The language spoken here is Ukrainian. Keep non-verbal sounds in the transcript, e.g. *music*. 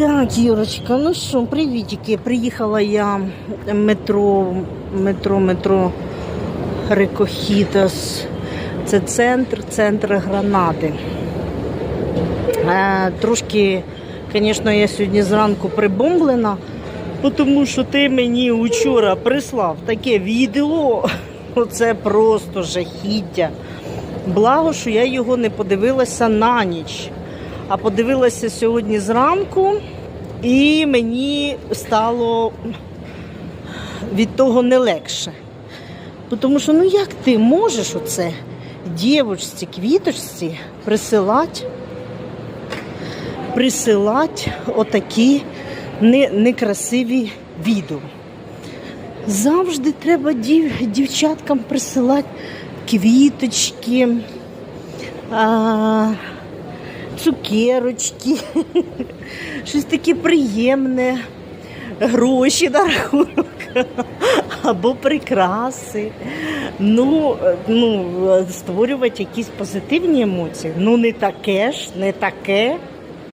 Так, Юрочка, ну що, привітики. Приїхала я метро, метро, метро Рекохітас. Це центр, центр Гранади. Е, трошки, звісно, я сьогодні зранку прибомблена, тому що ти мені вчора прислав таке відео. Оце просто жахіття. Благо, що я його не подивилася на ніч, а подивилася сьогодні зранку, і мені стало від того не легше. Тому що ну як ти можеш оце дівочці, квіточці присилати, присилати отакі не, некрасиві відео. Завжди треба дів, дівчаткам присилати квіточки, а, цукерочки, *laughs* щось таке приємне, гроші на рахунок *laughs* або прикраси. Ну, е, ну, е, створювати якісь позитивні емоції. Ну, не таке ж, не таке.